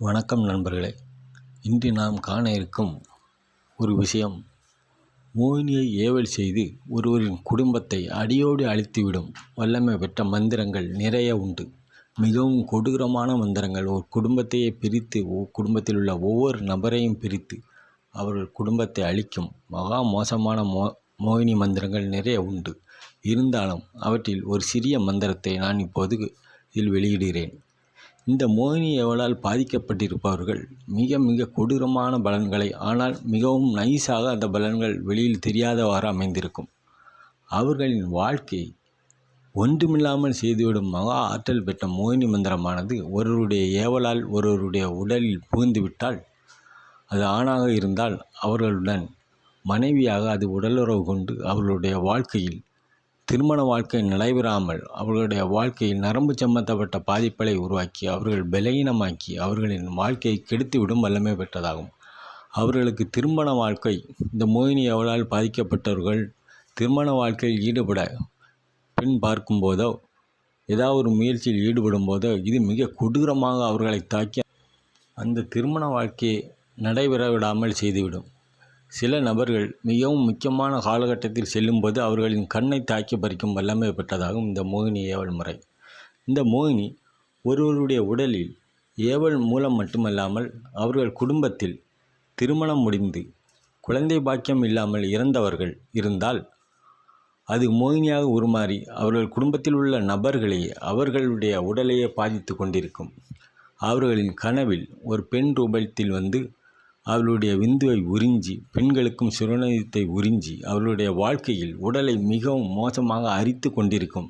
வணக்கம் நண்பர்களே. இன்று நாம் காண இருக்கும் ஒரு விஷயம். மோகினியை ஏவல் செய்து ஒருவரின் குடும்பத்தை அடியோடு அழித்துவிடும் வல்லமை பெற்ற மந்திரங்கள் நிறைய உண்டு. மிகவும் கொடூரமான மந்திரங்கள் ஒரு குடும்பத்தையே பிரித்து குடும்பத்தில் உள்ள ஒவ்வொரு நபரையும் பிரித்து அவர்கள் குடும்பத்தை அழிக்கும் மகா மோசமான மோ மோகினி மந்திரங்கள் நிறைய உண்டு. இருந்தாலும் அவற்றில் ஒரு சிறிய மந்திரத்தை நான் இப்போது இதில் வெளியிடுகிறேன். இந்த மோகினி ஏவலால் பாதிக்கப்பட்டிருப்பவர்கள் மிக மிக கொடூரமான பலன்களை ஆனால் மிகவும் நைஸாக அந்த பலன்கள் வெளியில் தெரியாதவாறு அமைந்திருக்கும். அவர்களின் வாழ்க்கை ஒன்றுமில்லாமல் செய்துவிடும் மகா ஆற்றல் பெற்ற மோகினி மந்திரமானது ஒருவருடைய ஏவலால் ஒருவருடைய உடலில் புகுந்துவிட்டால் அது ஆணாக இருந்தால் அவர்களுடன் மனைவியாக அது உடலுறவு கொண்டு அவர்களுடைய வாழ்க்கையில் திருமண வாழ்க்கை நடைபெறாமல் அவர்களுடைய வாழ்க்கையில் நரம்பு சம்பந்தப்பட்ட பாதிப்புகளை உருவாக்கி அவர்கள் பலகீனமாக்கி அவர்களின் வாழ்க்கையை கெடுத்துவிடும் வல்லமை பெற்றதாகும். அவர்களுக்கு திருமண வாழ்க்கை இந்த மோகினி அவளால் பாதிக்கப்பட்டவர்கள் திருமண வாழ்க்கையில் ஈடுபட பெண் பார்க்கும்போதோ ஏதாவது ஒரு முயற்சியில் ஈடுபடும் போதோ இது மிக கொடூரமாக அவர்களை தாக்கி அந்த திருமண வாழ்க்கையை நடைபெற விடாமல் செய்துவிடும். சில நபர்கள் மிகவும் முக்கியமான காலகட்டத்தில் செல்லும்போது அவர்களின் கண்ணை தாக்கி பறிக்கும் வல்லமை பெற்றதாகும் இந்த மோகினி ஏவல் முறை. இந்த மோகினி ஒருவருடைய உடலில் ஏவல் மூலம் மட்டுமல்லாமல் அவர்கள் குடும்பத்தில் திருமணம் முடிந்து குழந்தை பாக்கியம் இல்லாமல் இறந்தவர்கள் இருந்தால் அது மோகினியாக உருமாறி அவர்கள் குடும்பத்தில் உள்ள நபர்களே அவர்களுடைய உடலையே பாதித்து கொண்டிருக்கும். அவர்களின் கனவில் ஒரு பெண் ரூபத்தில் வந்து அவளுடைய விந்துவை உறிஞ்சி பெண்களுக்கும் சுரணத்தை உறிஞ்சி அவளுடைய வாழ்க்கையில் உடலை மிகவும் மோசமாக அரித்து கொண்டிருக்கும்.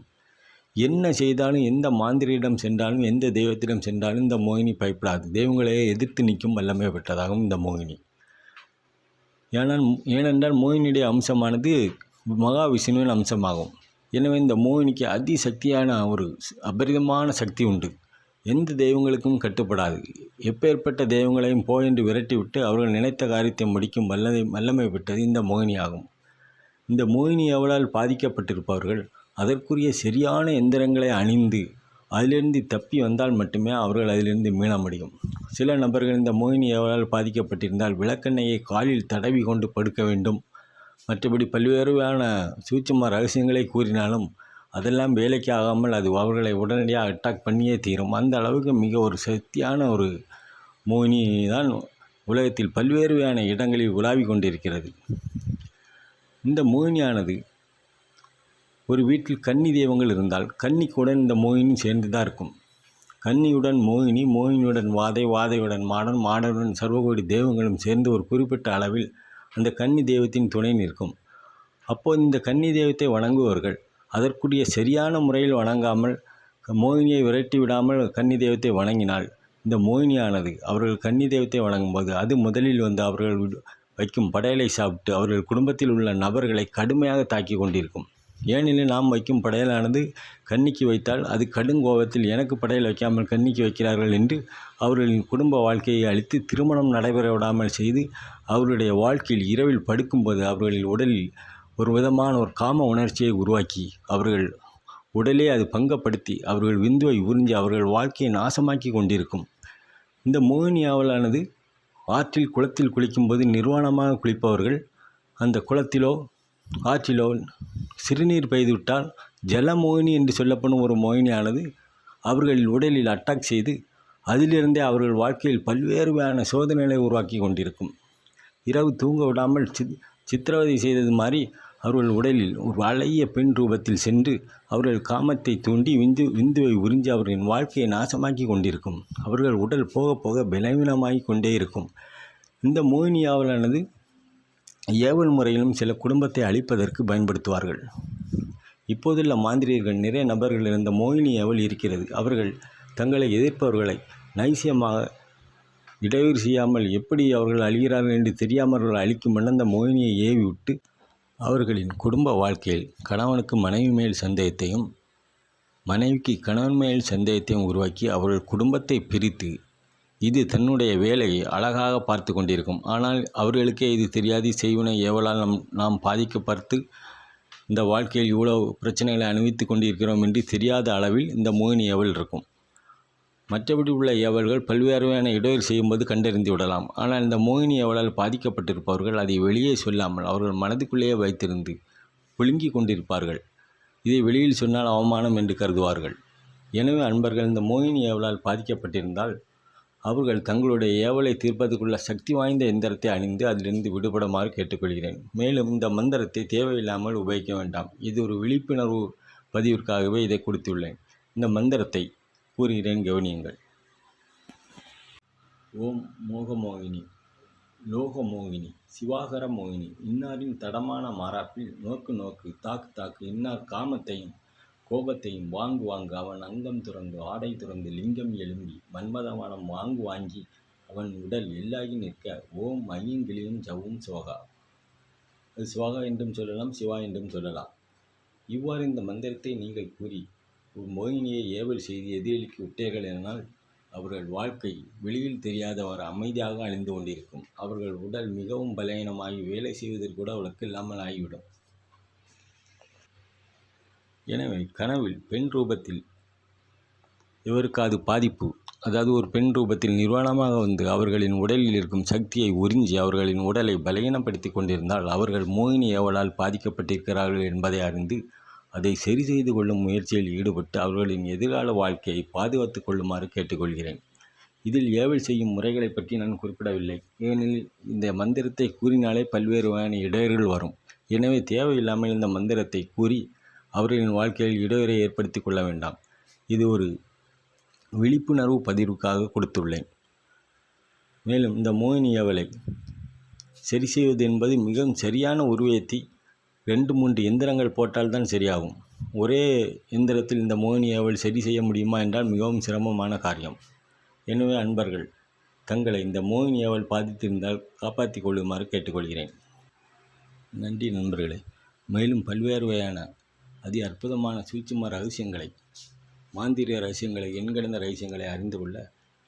என்ன செய்தாலும் எந்த மாந்திரியிடம் சென்றாலும் எந்த தெய்வத்திடம் சென்றாலும் இந்த மோகினி பயப்படாது. தெய்வங்களையே எதிர்த்து நிற்கும் வல்லமை பெற்றதாகும் இந்த மோகினி. ஏனால் ஏனென்றால் மோகினியுடைய அம்சமானது மகாவிஷ்ணுவின் அம்சமாகும். எனவே இந்த மோகினிக்கு அதிசக்தியான ஒரு அபரிதமான சக்தி உண்டு. எந்த தெய்வங்களுக்கும் கட்டுப்படாது. எப்பேற்பட்ட தெய்வங்களையும் போ என்று விரட்டிவிட்டு அவர்கள் நினைத்த காரியத்தை முடிக்கும் வல்லமை வல்லமை பெற்றது இந்த மோகினி ஆகும் இந்த மோகினி அவளால் பாதிக்கப்பட்டிருப்பவர்கள் அதற்குரிய சரியான எந்திரங்களை அணிந்து அதிலிருந்து தப்பி வந்தால் மட்டுமே அவர்கள் அதிலிருந்து மீள முடியும். சில நபர்கள் இந்த மோகினி எவரால் பாதிக்கப்பட்டிருந்தால் விளக்கெண்ணெயை காலில் தடவி கொண்டு படுக்க வேண்டும். மற்றபடி பல்வேறுவான சூட்சும ரகசியங்களை கூறினாலும் அதெல்லாம் வேலைக்கு ஆகாமல் அது அவர்களை உடனடியாக அட்டாக் பண்ணியே தீரும். அந்த அளவுக்கு மிக ஒரு சக்தியான ஒரு மோகினி தான் உலகத்தில் பல்வேறு வகையான இடங்களில் உலாவி கொண்டிருக்கிறது. இந்த மோகினியானது ஒரு வீட்டில் கன்னி தெய்வங்கள் இருந்தால் கன்னிக்குடன் இந்த மோகினி சேர்ந்து தான் இருக்கும். கன்னியுடன் மோகினி மோகினியுடன் வாதை வாதையுடன் மாடன் மாடனுடன் சர்வகோடி தெய்வங்களும் சேர்ந்து ஒரு குறிப்பிட்ட அளவில் அந்த கன்னி தெய்வத்தின் துணை நிற்கும். அப்போது இந்த கன்னி தெய்வத்தை வணங்குபவர்கள் அதற்குரிய சரியான முறையில் வணங்காமல் மோகினியை விரட்டி விடாமல் கன்னி தெய்வத்தை வணங்கினாள். இந்த மோகினியானது அவர்கள் கன்னி தெய்வத்தை வணங்கும்போது அது முதலில் வந்து அவர்கள் விடு- வைக்கும் படையலை சாப்பிட்டு அவர்கள் குடும்பத்தில் உள்ள நபர்களை கடுமையாக தாக்கி கொண்டிருக்கும். ஏனெனில் நாம் வைக்கும் படையலானது கன்னிக்கு வைத்தால் அது கடுங்கோபத்தில் எனக்கு படையல் வைக்காமல் கன்னிக்கு வைக்கிறார்கள் என்று அவர்களின் குடும்ப வாழ்க்கையை அழித்து திருமணம் நடைபெற விடாமல் செய்து அவருடைய வாழ்க்கையில் இரவில் படுக்கும்போது அவர்களின் உடலில் ஒரு விதமான ஒரு காம உணர்ச்சியை உருவாக்கி அவர்கள் உடலே அது பங்கப்படுத்தி அவர்கள் விந்துவை உறிஞ்சி அவர்கள் வாழ்க்கையை நாசமாக்கி கொண்டிருக்கும். இந்த மோகினி ஆவலானது ஆற்றில் குளத்தில் குளிக்கும்போது நிர்வாணமாக குளிப்பவர்கள் அந்த குளத்திலோ ஆற்றிலோ சிறுநீர் பெய்துவிட்டால் ஜலமோகினி என்று சொல்லப்படும் ஒரு மோகினியானது அவர்களின் உடலில் அட்டாக் செய்து அதிலிருந்தே அவர்கள் வாழ்க்கையில் பல்வேறு வகையான சோதனைகளை உருவாக்கி கொண்டிருக்கும். இரவு தூங்க விடாமல் சித் சித்திரவதை செய்தது மாதிரி அவர்கள் உடலில் ஒரு வளைய பெண் ரூபத்தில் சென்று அவர்கள் காமத்தை தூண்டி விந்து விந்துவை உறிஞ்சி அவர்களின் வாழ்க்கையை நாசமாக்கி கொண்டிருக்கும். அவர்கள் உடல் போக போக பலவீனமாகி கொண்டே இருக்கும். இந்த மோகினி ஆவலானது ஏவல் முறையிலும் சில குடும்பத்தை அழிப்பதற்கு பயன்படுத்துவார்கள். இப்போதுள்ள மாந்திரியர்கள் நிறைய நபர்கள் இருந்த மோகினி ஏவல் இருக்கிறது. அவர்கள் தங்களை எதிர்ப்பவர்களை நைசியமாக இடையூறு செய்யாமல் எப்படி அவர்கள் அழிகிறார்கள் என்று தெரியாமல் அவர்கள் அழிக்கும் மன்னந்த மோகினியை ஏவி விட்டு அவர்களின் குடும்ப வாழ்க்கையில் கணவனுக்கு மனைவி மேல் சந்தேகத்தையும் மனைவிக்கு கணவன் மேல் சந்தேகத்தையும் உருவாக்கி அவர்கள் குடும்பத்தை பிரித்து இது தன்னுடைய வேலையை அழகாக பார்த்து கொண்டிருக்கும். ஆனால் அவர்களுக்கே இது தெரியாது. செய்வனை ஏவலால் நம் நாம் பாதிக்கப்பட்டு இந்த வாழ்க்கையில் இவ்வளோ பிரச்சனைகளை அனுபவித்து கொண்டிருக்கிறோம் என்று தெரியாத அளவில் இந்த மோகினி எவள் இருக்கும். மற்றபடி உள்ள ஏவல்கள் பல்வேறுவையான இடையில் இடையூறு செய்யும்போது கண்டறிந்து விடலாம். ஆனால் இந்த மோகினி ஏவலால் பாதிக்கப்பட்டிருப்பவர்கள் அதை வெளியே சொல்லாமல் அவர்கள் மனதுக்குள்ளேயே வைத்திருந்து புழுங்கிக் கொண்டிருப்பார்கள். இதை வெளியில் சொன்னால் அவமானம் என்று கருதுவார்கள். எனவே அன்பர்கள் இந்த மோகினி ஏவலால் பாதிக்கப்பட்டிருந்தால் அவர்கள் தங்களுடைய ஏவலை தீர்ப்பதற்குள்ள சக்தி வாய்ந்த எந்திரத்தை அணிந்து அதிலிருந்து விடுபடுமாறு கேட்டுக்கொள்கிறேன். மேலும் இந்த மந்திரத்தை தேவையில்லாமல் உபயோகிக்க வேண்டாம். இது ஒரு விழிப்புணர்வு பதிவிற்காகவே இதை கொடுத்துள்ளேன். இந்த மந்திரத்தை கூறுகிறேன் கவனியுங்கள். ஓம் மோகமோகினி லோகமோகினி சிவாகர மோகினி இன்னாரின் தடமான மாறாப்பில் நோக்கு நோக்கு தாக்கு தாக்கு இன்னார் காமத்தையும் கோபத்தையும் வாங்கு வாங்கு அவன் அங்கம் துறந்து ஆடை துறந்து லிங்கம் எழும்பி மன்மதவானம் வாங்கு வாங்கி அவன் உடல் எல்லாகி நிற்க ஓம் ஐயங்கிளியும் ஜவும் சிவகா. அது சிவகா என்றும் சொல்லலாம் சிவா என்றும் சொல்லலாம். இவ்வாறு இந்த மந்திரத்தை நீங்கள் கூறி மோகினியை ஏவல் செய்து எதிரொலிக்கு விட்டீர்கள் எனால் அவர்கள் வாழ்க்கை வெளியில் தெரியாதவர் அமைதியாக அழிந்து கொண்டிருக்கும். அவர்கள் உடல் மிகவும் பலவீனமாகி வேலை செய்வதற்கு கூட அவளுக்கு இல்லாமல் ஆகிவிடும். எனவே கனவில் பெண் ரூபத்தில் இவருக்கு அது பாதிப்பு. அதாவது ஒரு பெண் ரூபத்தில் நிர்வாணமாக வந்து அவர்களின் உடலில் இருக்கும் சக்தியை உறிஞ்சி அவர்களின் உடலை பலகீனப்படுத்தி கொண்டிருந்தால் அவர்கள் மோகினி எவளால் பாதிக்கப்பட்டிருக்கிறார்கள் என்பதை அறிந்து அதை சரி செய்து கொள்ளும் முயற்சியில் ஈடுபட்டு அவர்களின் எதிர்கால வாழ்க்கையை பாதுகாத்துக் கொள்ளுமாறு கேட்டுக்கொள்கிறேன். இதில் ஏவல் செய்யும் முறைகளை பற்றி நான் குறிப்பிடவில்லை. ஏனெனில் இந்த மந்திரத்தை கூறினாலே பல்வேறு வகையான இடையூறுகள் வரும். எனவே தேவையில்லாமல் இந்த மந்திரத்தை கூறி அவர்களின் வாழ்க்கையில் இடையூறை ஏற்படுத்தி கொள்ள வேண்டாம். இது ஒரு விழிப்புணர்வு பதிவுக்காக கொடுத்துள்ளேன். மேலும் இந்த மோகினி ஏவலை சரி செய்வது என்பது மிகவும் சரியான உருவத்தை ரெண்டு மூன்று எந்திரங்கள் போட்டால்தான் சரியாகும். ஒரே எந்திரத்தில் இந்த மோகினி சரி செய்ய முடியுமா என்றால் மிகவும் சிரமமான காரியம். எனவே அன்பர்கள் தங்களை இந்த மோகினி பாதித்திருந்தால் காப்பாற்றிக் கொள்ளுமாறு கேட்டுக்கொள்கிறேன். நன்றி நண்பர்களே. மேலும் பல்வேறு வகையான அதி அற்புதமான சூட்சும ரகசியங்களை மாந்திரிய ரகசியங்களை எண்கடந்த ரகசியங்களை அறிந்து கொள்ள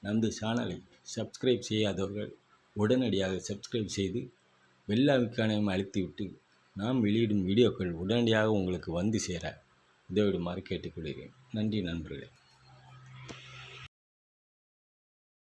நமது சேனலை சப்ஸ்கிரைப் செய்யாதவர்கள் உடனடியாக சப்ஸ்கிரைப் செய்து வெள்ள அழுத்திவிட்டு நாம் வெளியிடும் வீடியோக்கள் உடனடியாக உங்களுக்கு வந்து சேர உதவிடுமாறு கேட்டுக்கொள்கிறேன். நன்றி நண்பர்களே.